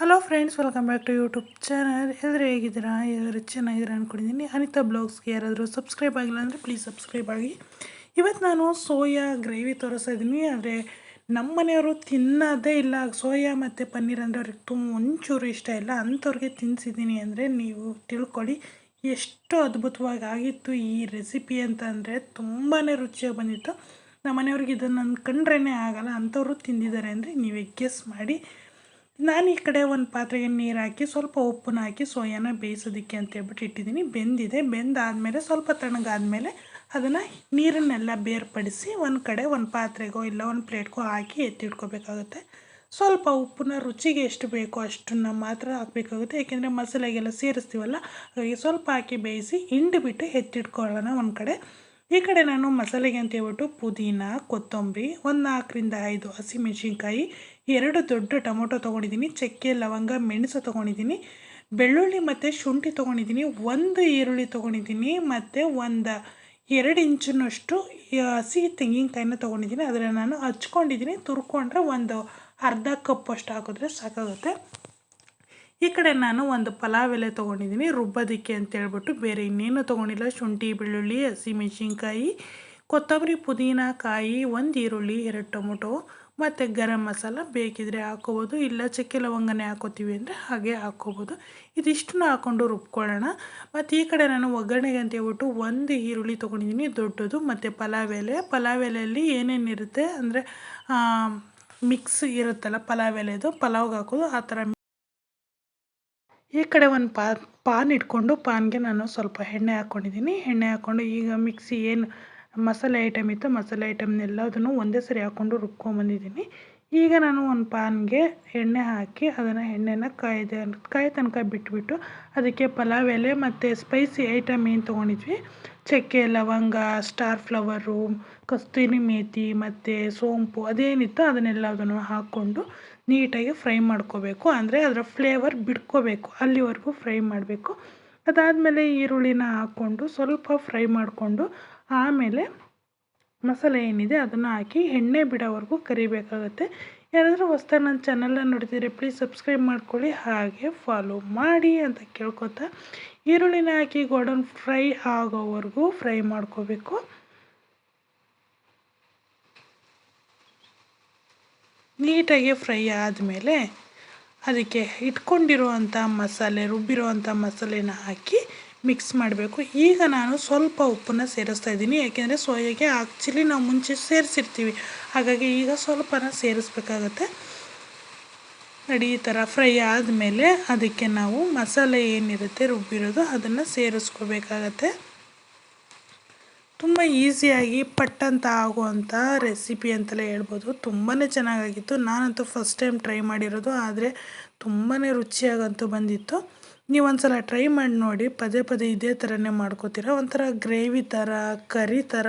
Hello friends welcome back to YouTube channel ಎಲ್ಲರೂ ಹೇಗಿದ್ದೀರಾ? ಎಲ್ಲರೂ ಚೆನ್ನಾಗಿದ್ದೀರಾ ಅಂದ್ಕೊಂಡಿದ್ದೀನಿ ಅನಿತಾ ಬ್ಲಾಗ್ಸ್ಗೆ ಯಾರಾದರೂ ಸಬ್ಸ್ಕ್ರೈಬ್ ಆಗಿಲ್ಲ ಅಂದರೆ ಪ್ಲೀಸ್ ಸಬ್ಸ್ಕ್ರೈಬ್ ಆಗಿ. ಇವತ್ತು ನಾನು ಸೋಯಾ ಗ್ರೇವಿ ತೋರಿಸ್ತಾ ಇದ್ದೀನಿ. ಆದರೆ ನಮ್ಮ ಮನೆಯವರು ತಿನ್ನೋದೇ ಇಲ್ಲ. ಸೋಯಾ ಮತ್ತು ಪನ್ನೀರ್ ಅಂದರೆ ಅವ್ರಿಗೆ ತುಂಬ ಒಂಚೂರು ಇಷ್ಟ ಇಲ್ಲ. ಅಂಥವ್ರಿಗೆ ತಿನ್ನಿಸಿದ್ದೀನಿ ಅಂದರೆ ನೀವು ತಿಳ್ಕೊಳ್ಳಿ. ಎಷ್ಟು ಅದ್ಭುತವಾಗಿ ಆಗಿತ್ತು ಈ ರೆಸಿಪಿ ಅಂತ ಅಂದರೆ ತುಂಬಾ ರುಚಿಯಾಗಿ ಬಂದಿತ್ತು. ನಮ್ಮ ಮನೆಯವ್ರಿಗೆ ಇದನ್ನು ಕಂಡ್ರೇ ಆಗಲ್ಲ. ಅಂಥವ್ರು ತಿಂದಿದ್ದಾರೆ ಅಂದರೆ ನೀವೇ ಗೆಸ್ ಮಾಡಿ. ನಾನು ಈ ಕಡೆ ಒಂದು ಪಾತ್ರೆಗೆ ನೀರು ಹಾಕಿ, ಸ್ವಲ್ಪ ಉಪ್ಪನ್ನ ಹಾಕಿ, ಸೋಯಾನ ಬೇಯಿಸೋದಕ್ಕೆ ಅಂತ ಹೇಳ್ಬಿಟ್ಟು ಇಟ್ಟಿದ್ದೀನಿ. ಬೆಂದಿದೆ. ಬೆಂದಾದಮೇಲೆ ಸ್ವಲ್ಪ ತಣ್ಣಗಾದಮೇಲೆ ಅದನ್ನು ನೀರನ್ನೆಲ್ಲ ಬೇರ್ಪಡಿಸಿ ಒಂದು ಕಡೆ ಒಂದು ಪಾತ್ರೆಗೋ ಇಲ್ಲ ಒಂದು ಪ್ಲೇಟ್ಗೋ ಹಾಕಿ ಎತ್ತಿಟ್ಕೋಬೇಕಾಗುತ್ತೆ ಸ್ವಲ್ಪ ಉಪ್ಪನ್ನ ರುಚಿಗೆ ಎಷ್ಟು ಬೇಕೋ ಅಷ್ಟನ್ನು ಮಾತ್ರ ಹಾಕಬೇಕಾಗುತ್ತೆ. ಏಕೆಂದರೆ ಮಸಾಲೆಗೆಲ್ಲ ಸೇರಿಸ್ತೀವಲ್ಲ, ಹಾಗಾಗಿ ಸ್ವಲ್ಪ ಹಾಕಿ ಬೇಯಿಸಿ ಹಿಂಡಿ ಬಿಟ್ಟು ಎತ್ತಿಟ್ಕೊಳ್ಳೋಣ ಒಂದು ಕಡೆ. ಈ ಕಡೆ ನಾನು ಮಸಾಲೆಗೆ ಅಂತ ಹೇಳ್ಬಿಟ್ಟು ಪುದೀನ, ಕೊತ್ತಂಬರಿ, ಒಂದು ನಾಲ್ಕರಿಂದ ಐದು ಹಸಿಮೆಣಸಿನ್ಕಾಯಿ ಎರಡು ದೊಡ್ಡ ಟೊಮೊಟೊ ತೊಗೊಂಡಿದ್ದೀನಿ, ಚಕ್ಕೆ, ಲವಂಗ, ಮೆಣಸು ತೊಗೊಂಡಿದ್ದೀನಿ, ಬೆಳ್ಳುಳ್ಳಿ ಮತ್ತು ಶುಂಠಿ ತೊಗೊಂಡಿದ್ದೀನಿ, ಒಂದು ಈರುಳ್ಳಿ ತೊಗೊಂಡಿದ್ದೀನಿ, ಮತ್ತು ಒಂದು ಎರಡು ಇಂಚಿನಷ್ಟು ಹಸಿ ತೆಂಗಿನಕಾಯಿನ ತೊಗೊಂಡಿದ್ದೀನಿ ಅದನ್ನು ನಾನು ಹಚ್ಕೊಂಡಿದ್ದೀನಿ, ತುರ್ಕೊಂಡ್ರೆ ಒಂದು ಅರ್ಧ ಕಪ್ ಅಷ್ಟು ಹಾಕಿದ್ರೆ ಸಾಕಾಗುತ್ತೆ. ಈ ಕಡೆ ನಾನು ಒಂದು ಪಲಾವ್ ಎಲೆ ತೊಗೊಂಡಿದ್ದೀನಿ, ರುಬ್ಬೋದಕ್ಕೆ ಅಂತೇಳ್ಬಿಟ್ಟು ಬೇರೆ ಇನ್ನೇನು ತೊಗೊಂಡಿಲ್ಲ, ಶುಂಠಿ, ಬೆಳ್ಳುಳ್ಳಿ ಹಸಿಮೆಣ್ಸಿನ್ಕಾಯಿ ಕೊತ್ತಂಬರಿ, ಪುದೀನ, ಕಾಯಿ, ಒಂದು ಈರುಳ್ಳಿ, ಎರಡು ಟೊಮೊಟೊ ಮತ್ತು ಗರಂ ಮಸಾಲ ಬೇಕಿದ್ರೆ ಹಾಕೋಬೋದು, ಇಲ್ಲ ಚಕ್ಕೆ ಲವಂಗನೇ ಹಾಕೋತೀವಿ ಅಂದರೆ ಹಾಗೆ ಹಾಕ್ಕೋಬೋದು ಇದಿಷ್ಟನ್ನು ಹಾಕ್ಕೊಂಡು ರುಬ್ಕೊಳ್ಳೋಣ. ಮತ್ತು ಈ ಕಡೆ ನಾನು ಒಗ್ಗರಣೆಗೆ ಅಂತ ಹೇಳ್ಬಿಟ್ಟು ಒಂದು ಈರುಳ್ಳಿ ತೊಗೊಂಡಿದ್ದೀನಿ, ದೊಡ್ಡದು ಮತ್ತು ಪಲಾವ್ ಎಲೆ. ಪಲಾವ್ ಎಲೆಯಲ್ಲಿ ಏನೇನಿರುತ್ತೆ ಅಂದರೆ ಮಿಕ್ಸ್ ಇರುತ್ತಲ್ಲ ಪಲಾವ್ ಎಲೆದು, ಪಲಾವ್ಗೆ ಹಾಕೋದು, ಆ ಥರ ಈ ಕಡೆ ಒಂದು ಪಾ, ಪಾನ್ ಇಟ್ಕೊಂಡು, ಪಾನ್ಗೆ ನಾನು ಸ್ವಲ್ಪ ಎಣ್ಣೆ ಹಾಕ್ಕೊಂಡಿದ್ದೀನಿ ಎಣ್ಣೆ ಹಾಕ್ಕೊಂಡು ಈಗ ಮಿಕ್ಸಿ ಏನು ಮಸಾಲೆ ಐಟಮ್ ಇತ್ತು, ಮಸಾಲೆ ಐಟಮ್ನೆಲ್ಲದನ್ನು ಒಂದೇ ಸರಿ ಹಾಕ್ಕೊಂಡು ರುಬ್ಕೊಂಬಂದಿದ್ದೀನಿ ಈಗ ನಾನು ಒಂದು ಪಾನ್ಗೆ ಎಣ್ಣೆ ಹಾಕಿ ಅದನ್ನು ಎಣ್ಣೆನ ಕಾಯ್ದೆ ಕಾಯಿ ತನಕ ಬಿಟ್ಬಿಟ್ಟು ಅದಕ್ಕೆ ಪಲಾವ್ ಎಲೆ ಮತ್ತು ಸ್ಪೈಸಿ ಐಟಮ್ ಏನು ತೊಗೊಂಡಿದ್ವಿ? ಚಕ್ಕೆ, ಲವಂಗ ಸ್ಟಾರ್ ಫ್ಲವರು ಕಸ್ತೂರಿ ಮೇಥಿ ಮತ್ತು ಸೋಂಪು ಅದೇನಿತ್ತು ಅದನ್ನೆಲ್ಲದನ್ನು ಹಾಕ್ಕೊಂಡು ನೀಟಾಗಿ ಫ್ರೈ ಮಾಡ್ಕೋಬೇಕು. ಅಂದರೆ ಅದರ ಫ್ಲೇವರ್ ಬಿಡ್ಕೋಬೇಕು, ಅಲ್ಲಿವರೆಗೂ ಫ್ರೈ ಮಾಡಬೇಕು. ಅದಾದಮೇಲೆ ಈರುಳ್ಳಿನ ಹಾಕ್ಕೊಂಡು ಸ್ವಲ್ಪ ಫ್ರೈ ಮಾಡಿಕೊಂಡು ಆಮೇಲೆ ಮಸಾಲೆ ಏನಿದೆ ಅದನ್ನು ಹಾಕಿ ಎಣ್ಣೆ ಬಿಡೋವರೆಗೂ ಕರಿಬೇಕಾಗುತ್ತೆ. ಯಾರಾದರೂ ಹೊಸ್ದಾಗಿ ನನ್ನ ಚಾನಲ್ನ ನೋಡ್ತಿದ್ರೆ ಪ್ಲೀಸ್ ಸಬ್ಸ್ಕ್ರೈಬ್ ಮಾಡ್ಕೊಳ್ಳಿ, ಹಾಗೆ ಫಾಲೋ ಮಾಡಿ ಅಂತ ಕೇಳ್ಕೊತಾ ಈರುಳ್ಳಿನ ಹಾಕಿ ಗೋಲ್ಡನ್ ಫ್ರೈ ಆಗೋವರೆಗೂ ಫ್ರೈ ಮಾಡ್ಕೋಬೇಕು. ನೀಟಾಗಿ ಫ್ರೈ ಆದಮೇಲೆ ಅದಕ್ಕೆ ಇಟ್ಕೊಂಡಿರುವಂಥ ಮಸಾಲೆ, ರುಬ್ಬಿರುವಂಥ ಮಸಾಲೆನ ಹಾಕಿ ಮಿಕ್ಸ್ ಮಾಡಬೇಕು. ಈಗ ನಾನು ಸ್ವಲ್ಪ ಉಪ್ಪನ್ನು ಸೇರಿಸ್ತಾ ಇದ್ದೀನಿ. ಯಾಕೆಂದರೆ ಸೋಯಾಗೆ ಆ್ಯಕ್ಚುಲಿ ನಾವು ಮುಂಚೆ ಸೇರಿಸಿರ್ತೀವಿ. ಹಾಗಾಗಿ ಈಗ ಸ್ವಲ್ಪನ ಸೇರಿಸ್ಬೇಕಾಗತ್ತೆ. ನೋಡಿ ಈ ಥರ ಫ್ರೈ ಆದಮೇಲೆ ಅದಕ್ಕೆ ನಾವು ಮಸಾಲೆ ಏನಿರುತ್ತೆ, ರುಬ್ಬಿರೋದು ಅದನ್ನು ಸೇರಿಸ್ಕೋಬೇಕಾಗತ್ತೆ. ತುಂಬ ಈಸಿಯಾಗಿ ಪಟ್ಟಂತ ಆಗುವಂಥ ರೆಸಿಪಿ ಅಂತಲೇ ಹೇಳ್ಬೋದು. ತುಂಬಾ ಚೆನ್ನಾಗಾಗಿತ್ತು. ನಾನಂತೂ ಫಸ್ಟ್ ಟೈಮ್ ಟ್ರೈ ಮಾಡಿರೋದು. ಆದರೆ ತುಂಬಾ ರುಚಿಯಾಗಂತೂ ಬಂದಿತ್ತು. ನೀವು ಒಂದು ಸಲ ಟ್ರೈ ಮಾಡಿ ನೋಡಿ. ಪದೇ ಪದೇ ಇದೇ ಥರನೇ ಮಾಡ್ಕೋತೀರ? ಒಂಥರ ಗ್ರೇವಿ ಥರ ಕರಿ ಥರ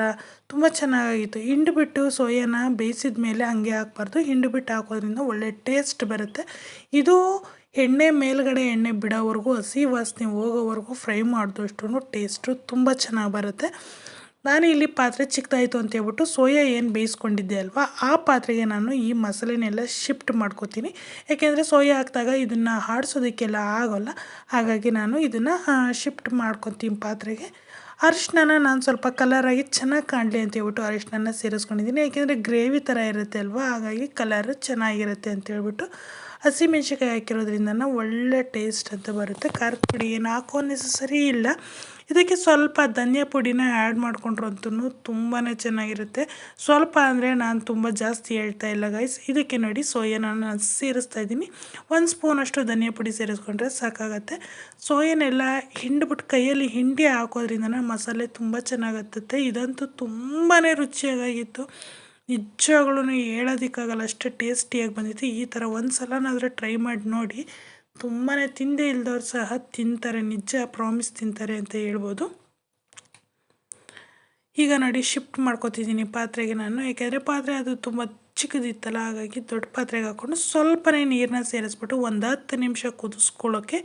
ತುಂಬ ಚೆನ್ನಾಗಿತ್ತು ಹಿಂಡು ಬಿಟ್ಟು ಸೋಯಾನ ಬೇಯಿಸಿದ ಮೇಲೆ ಹಂಗೆ ಹಾಕ್ಬಾರ್ದು. ಹಿಂಡು ಬಿಟ್ಟು ಹಾಕೋದ್ರಿಂದ ಒಳ್ಳೆ ಟೇಸ್ಟ್ ಬರುತ್ತೆ. ಇದು ಎಣ್ಣೆ ಮೇಲ್ಗಡೆ ಎಣ್ಣೆ ಬಿಡೋವರೆಗೂ ಹಸಿ ವಾಸನೆ ಹೋಗೋವರೆಗೂ ಫ್ರೈ ಮಾಡಿದಷ್ಟು ಟೇಸ್ಟು ತುಂಬ ಚೆನ್ನಾಗಿ ಬರುತ್ತೆ. ನಾನು ಇಲ್ಲಿ ಪಾತ್ರೆ ಚಿಕ್ಕದಾಯಿತು ಅಂತ ಹೇಳ್ಬಿಟ್ಟು ಸೋಯಾ ಏನು ಬೇಯಿಸ್ಕೊಂಡಿದ್ದೆ ಅಲ್ವಾ, ಆ ಪಾತ್ರೆಗೆ ನಾನು ಈ ಮಸಾಲೆನೆಲ್ಲ ಶಿಫ್ಟ್ ಮಾಡ್ಕೋತೀನಿ. ಯಾಕೆಂದರೆ ಸೋಯಾ ಹಾಕಿದಾಗ ಇದನ್ನು ಆಡಿಸೋದಕ್ಕೆಲ್ಲ ಆಗೋಲ್ಲ, ಹಾಗಾಗಿ ನಾನು ಇದನ್ನು ಶಿಫ್ಟ್ ಮಾಡ್ಕೊತೀನಿ ಪಾತ್ರೆಗೆ. ಅರಿಶಿನ ನಾನು ಸ್ವಲ್ಪ ಕಲರಾಗಿ ಚೆನ್ನಾಗಿ ಕಾಣಲಿ ಅಂತ ಹೇಳ್ಬಿಟ್ಟು ಅರಿಶಿನ ಸೇರಿಸ್ಕೊಂಡಿದ್ದೀನಿ. ಯಾಕೆಂದರೆ ಗ್ರೇವಿ ಥರ ಇರುತ್ತೆ ಅಲ್ವಾ, ಹಾಗಾಗಿ ಕಲರ್ ಚೆನ್ನಾಗಿರುತ್ತೆ ಅಂತ ಹೇಳ್ಬಿಟ್ಟು ಹಸಿಮೆಣ್ಸಿಕಾಯಿ ಹಾಕಿರೋದ್ರಿಂದ ಒಳ್ಳೆ ಟೇಸ್ಟ್ ಅಂತ ಬರುತ್ತೆ. ಖಾರದ ಪುಡಿ ಏನು ಹಾಕೋ ನೆಸಸರಿ ಇಲ್ಲ. ಇದಕ್ಕೆ ಸ್ವಲ್ಪ ಧನಿಯಾ ಪುಡಿನ ಆ್ಯಡ್ ಮಾಡಿಕೊಂಡ್ರಂತೂ ತುಂಬಾ ಚೆನ್ನಾಗಿರುತ್ತೆ. ಸ್ವಲ್ಪ ಅಂದರೆ ನಾನು ತುಂಬ ಜಾಸ್ತಿ ಹೇಳ್ತಾ ಇಲ್ಲ ಗೈಸ್ ಇದಕ್ಕೆ ನೋಡಿ ಸೋಯಾನ ನಾನು ಸೇರಿಸ್ತಾ ಇದ್ದೀನಿ. ಒಂದು ಸ್ಪೂನಷ್ಟು ಧನಿಯಾ ಪುಡಿ ಸೇರಿಸ್ಕೊಂಡ್ರೆ ಸಾಕಾಗತ್ತೆ. ಸೋಯನೆಲ್ಲ ಹಿಂಡ್ಬಿಟ್ಟು ಕೈಯಲ್ಲಿ ಹಿಂಡಿ ಹಾಕೋದ್ರಿಂದ ಮಸಾಲೆ ತುಂಬ ಚೆನ್ನಾಗತ್ತೆ. ಇದಂತೂ ತುಂಬಾ ರುಚಿಯಾಗಿತ್ತು ನಿಜವಾಗ್ಲೂ ಹೇಳೋದಕ್ಕಾಗಲ್ಲ, ಅಷ್ಟು ಟೇಸ್ಟಿಯಾಗಿ ಬಂದಿತ್ತು. ಈ ಥರ ಒಂದು ಸಲನಾದರೂ ಟ್ರೈ ಮಾಡಿ ನೋಡಿ. ತುಂಬಾ ತಿಂದೇ ಇಲ್ದವ್ರು ಸಹ ತಿಂತಾರೆ, ನಿಜ ಪ್ರಾಮಿಸ್ ತಿಂತಾರೆ ಅಂತ ಹೇಳ್ಬೋದು. ಈಗ ನೋಡಿ ಶಿಫ್ಟ್ ಮಾಡ್ಕೋತಿದ್ದೀನಿ ಪಾತ್ರೆಗೆ ನಾನು. ಯಾಕೆಂದರೆ ಪಾತ್ರೆ ಅದು ತುಂಬ ಚಿಕ್ಕದಿತ್ತಲ್ಲ, ಹಾಗಾಗಿ ದೊಡ್ಡ ಪಾತ್ರೆಗೆ ಹಾಕ್ಕೊಂಡು ಸ್ವಲ್ಪನೇ ನೀರನ್ನ ಸೇರಿಸ್ಬಿಟ್ಟು ಒಂದು ಹತ್ತು ನಿಮಿಷ ಕುದಿಸ್ಕೊಳ್ಳೋಕ್ಕೆ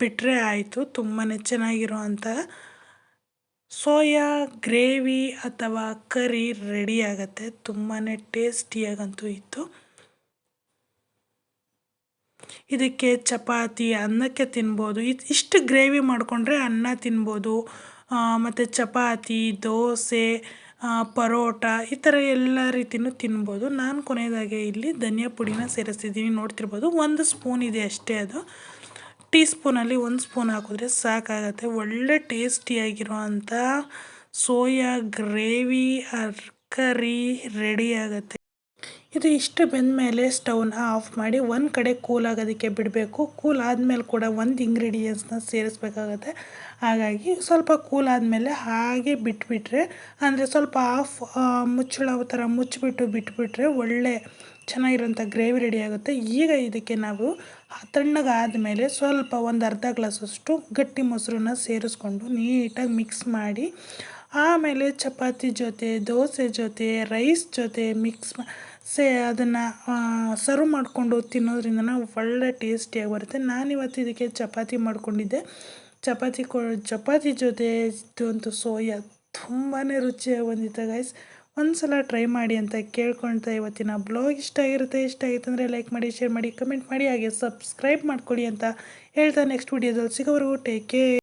ಬಿಟ್ಟರೆ ಆಯಿತು. ತುಂಬಾ ಚೆನ್ನಾಗಿರೋ ಅಂತ ಸೋಯಾ, ಗ್ರೇವಿ ಅಥವಾ ಕರಿ ರೆಡಿ ಆಗುತ್ತೆ. ತುಂಬಾ ಟೇಸ್ಟಿಯಾಗಂತೂ ಇತ್ತು. ಇದಕ್ಕೆ ಚಪಾತಿ, ಅನ್ನಕ್ಕೆ ತಿನ್ಬೋದು. ಇದು ಇಷ್ಟು ಗ್ರೇವಿ ಮಾಡಿಕೊಂಡ್ರೆ ಅನ್ನ ತಿನ್ಬೋದು. ಮತ್ತು ಚಪಾತಿ, ದೋಸೆ ಪರೋಟ ಈ ಥರ ಎಲ್ಲ ರೀತಿಯೂ ತಿನ್ಬೋದು. ನಾನು ಕೊನೆಯದಾಗಿ ಇಲ್ಲಿ ಧನಿಯಾ ಪುಡಿನ ಸೇರಿಸ್ತಿದ್ದೀನಿ. ನೋಡ್ತಿರ್ಬೋದು ಒಂದು ಸ್ಪೂನ್ ಇದೆ ಅಷ್ಟೇ ಅದು. ಟೀ ಸ್ಪೂನಲ್ಲಿ ಒಂದು ಸ್ಪೂನ್ ಹಾಕಿದ್ರೆ ಸಾಕಾಗತ್ತೆ. ಒಳ್ಳೆ ಟೇಸ್ಟಿಯಾಗಿರುವಂಥ ಸೋಯಾ ಗ್ರೇವಿ ಕರಿ ರೆಡಿ ಆಗುತ್ತೆ. ಇದು ಇಷ್ಟು ಬೆಂದಮೇಲೆ ಸ್ಟವ್ನ ಆಫ್ ಮಾಡಿ ಒಂದು ಕಡೆ ಕೂಲ್ ಆಗೋದಕ್ಕೆ ಬಿಡಬೇಕು. ಕೂಲ್ ಆದಮೇಲೆ ಕೂಡ ಒಂದು ಇಂಗ್ರೀಡಿಯೆಂಟ್ಸ್ನ ಸೇರಿಸ್ಬೇಕಾಗತ್ತೆ. ಹಾಗಾಗಿ ಸ್ವಲ್ಪ ಕೂಲ್ ಆದಮೇಲೆ ಹಾಗೆ ಬಿಟ್ಬಿಟ್ರೆ, ಅಂದರೆ ಸ್ವಲ್ಪ ಆಫ್ ಮುಚ್ಚಳ ಥರ ಮುಚ್ಚಿಬಿಟ್ಟು ಬಿಟ್ಬಿಟ್ರೆ ಒಳ್ಳೆ ಚೆನ್ನಾಗಿರೋಂಥ ಗ್ರೇವಿ ರೆಡಿ ಆಗುತ್ತೆ. ಈಗ ಇದಕ್ಕೆ ನಾವು ತಣ್ಣಗಾದ ಮೇಲೆ ಸ್ವಲ್ಪ ಒಂದು ಅರ್ಧ ಗ್ಲಾಸಷ್ಟು ಗಟ್ಟಿ ಮೊಸರನ್ನ ಸೇರಿಸ್ಕೊಂಡು ನೀಟಾಗಿ ಮಿಕ್ಸ್ ಮಾಡಿ ಆಮೇಲೆ ಚಪಾತಿ ಜೊತೆ, ದೋಸೆ ಜೊತೆ, ರೈಸ್ ಜೊತೆ ಮಿಕ್ಸ್ ಸೇ, ಅದನ್ನು ಸರ್ವ್ ಮಾಡಿಕೊಂಡು ತಿನ್ನೋದ್ರಿಂದ ಒಳ್ಳೆ ಟೇಸ್ಟಿಯಾಗಿ ಬರುತ್ತೆ. ನಾನಿವತ್ತು ಇದಕ್ಕೆ ಚಪಾತಿ ಮಾಡಿಕೊಂಡಿದ್ದೆ. ಚಪಾತಿ ಕೊ, ಚಪಾತಿ ಜೊತೆ ಇದಂತೂ ಸೋಯಾ ತುಂಬಾ ರುಚಿಯಾಗಿ ಬಂದಿತ್ತು ಗೈಸ್ ಒಂದು ಸಲ ಟ್ರೈ ಮಾಡಿ ಅಂತ ಕೇಳ್ಕೊಳ್ತಾ ಇವತ್ತಿನ ಬ್ಲಾಗ್ ಇಷ್ಟ ಆಗಿರುತ್ತೆ, ಇಷ್ಟ ಆಗಿತ್ತು ಅಂದರೆ ಲೈಕ್ ಮಾಡಿ ಶೇರ್ ಮಾಡಿ ಕಮೆಂಟ್ ಮಾಡಿ, ಹಾಗೆ ಸಬ್ಸ್ಕ್ರೈಬ್ ಮಾಡ್ಕೊಳ್ಳಿ ಅಂತ ಹೇಳ್ತಾ ನೆಕ್ಸ್ಟ್ ವೀಡಿಯೋದಲ್ಲಿ ಸಿಗೋವರೆಗೂ ಟೇಕ್ ಕೇರ್